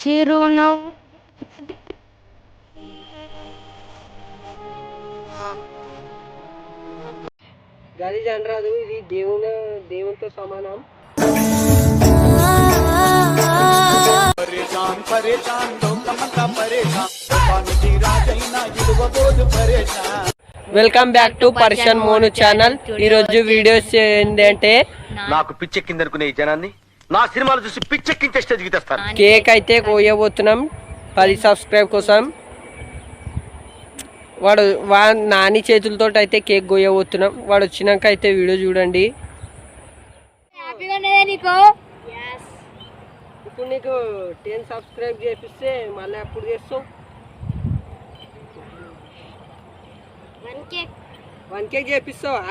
చిరునవ్వు. గలీజ్ అనరాదు ఇది దేవుని దేవునితో సమానం. వెల్కమ్ బ్యాక్ టు పర్షన్. మోను ఛానల్ ఈ రోజు వీడియోస్ ఏంటంటే నాకు పిచ్చెక్కిందనుకునే ఈ జనాన్ని నా సినిమాలు చూసి పిచ్చెక్కించే స్టేజ్కి తెస్తారు కేక్ అయితే కోయబోతున్నాం. పది సబ్స్క్రైబ్ కోసం. వాడు వా నాని చేతులతో అయితే కేక్ కోయబోతున్నాం. వాడు వచ్చినాక అయితే వీడియో చూడండి. ఇప్పుడు నీకు టెన్ సబ్స్క్రైబ్ చేపిస్తే మళ్ళీ అప్పుడు చేస్తావు వన్ కేక్. వన్ కేక్ చేపిస్తావా?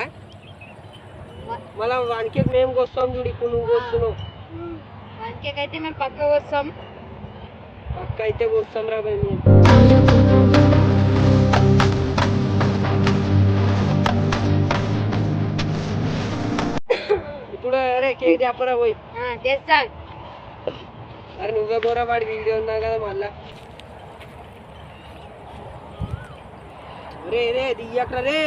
మళ్ళీ వన్ కేక్ మేము వస్తాం చూడు ఇప్పుడు నువ్వు కేక్ అయితే మేము పక్క వస్తాం. పక్క అయితే వస్తాం రా మేము ఇప్పుడు అరే కేక్ చెప్పరా పోయి. చేస్తా. అరే నువ్వే పోరా వాడి వీడియో ఉన్నా కదా మళ్ళా. రే రే దియ్యట్రా రే.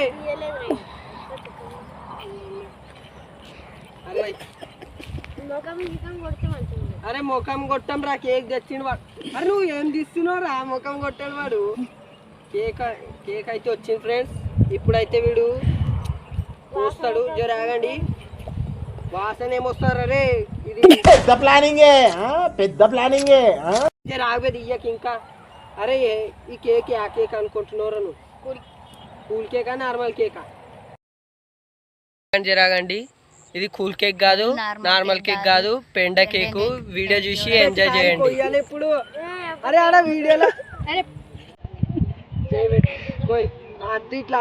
అరే. అరే ముఖం కొట్టం రా కేక్ తెచ్చిండు వాడు. అరే నువ్వు ఏం తీస్తున్నావు రా ముఖం కొట్టాడు వాడు. కేక్ కేక్ అయితే వచ్చింది ఫ్రెండ్స్ ఇప్పుడైతే వీడు పోస్తాడు జర ఆగండి. వాసన ఏమొస్తారు రే? ఇది పెద్ద ప్లానింగే ఆ? పెద్ద ప్లానింగే? జర ఆగేది ఇయ్యక ఇంకా. అరే ఏ- ఈ కేక్ ఆ కేక్ అనుకుంటున్నారా నువ్వు? కూల్. కేకా నార్మల్ కేకా? జరగండి ఇది కూల్ కేక్ కాదు నార్మల్ కేక్ కాదు. పెండ కేక్. వీడియో చూసి ఎంజాయ్ చేయండి. ఇప్పుడు. అరే ఆడ వీడియోలో. ఇట్లా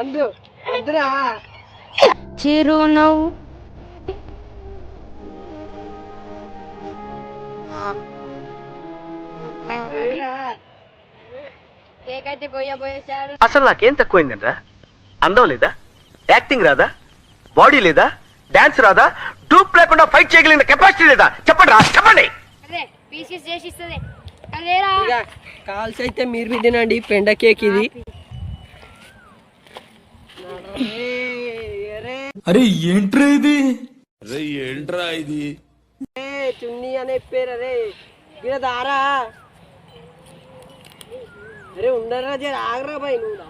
అందు. చిరునవ్వు అసలు నాకేం తక్కువైందంట్రా అందం లేదా? యాక్టింగ్ రాదా? బాడీ లేదా? డాన్స్ రాదా? డూప్ లేకుండా ఫైట్ చేయగలిగిన కెపాసిటీ లేదా? చెప్పండి రా చెప్పండి. కాల్స్ అయితే మీరు మీ తినండి పెండ కేక్ ఇది. అరే అరే ఏంట్రా ఇది? ఏ, చున్నీ అనే పేరు అరే. ఇక్కడ దారా. అరే ఉండరా జర ఆగరా బాయ్ నువ్వు.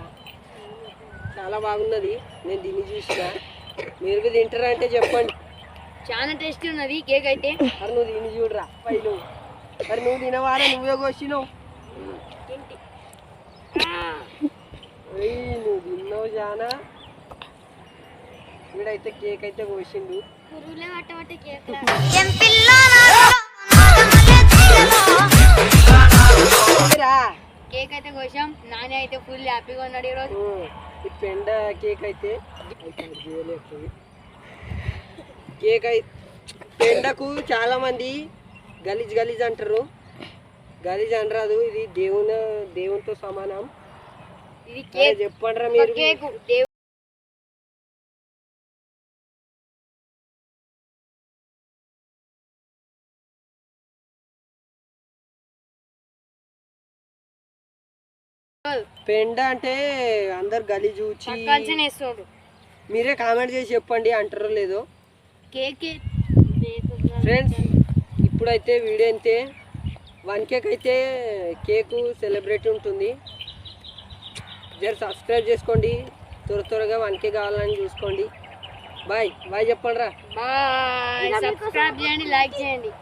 చాలా బాగున్నది. నేను దీన్ని చూసిన. మీరు తింటారా అంటే చెప్పండి. చాలా టేస్టీ ఉన్నది కేక్ అయితే. మరి నువ్వు దీన్ని చూడరా పై నువ్వు. మరి నువ్వు తినవారా? నువ్వే కోసినావు. నువ్వు తిన్నావు జానా. వీడైతే కేక్ అయితే కోసిండు. కేక్ కేక్ అయితే కోసాం. నాని అయితే ఫుల్ హ్యాపీగా ఉన్నాడు ఈరోజు. ఈ పెండ కేక్ అయితే. కేక్ అయితే పెండకు చాలా మంది గలీజ్ గలీజ్ అంటారు. గలీజ్ అనరాదు ఇది దేవుని దేవునితో సమానం. ఇది చెప్పండిరా మీరు. కేక్. పెండ అంటే అందరు పక్కాల్సిన వేస్తాడు మీరే కామెంట్ చేసి చెప్పండి అంటారో లేదో. కేక్ ఫ్రెండ్స్ ఇప్పుడైతే వీడియో అయితే వన్ కేక్ అయితే కేకు సెలబ్రేట్ ఉంటుంది. జర సబ్స్క్రైబ్ చేసుకోండి. త్వర త్వరగా వన్ కే కావాలని చూసుకోండి. బాయ్ బాయ్ చెప్పండి రా. బాయ్ సబ్స్క్రైబ్ చేయండి లైక్ చేయండి.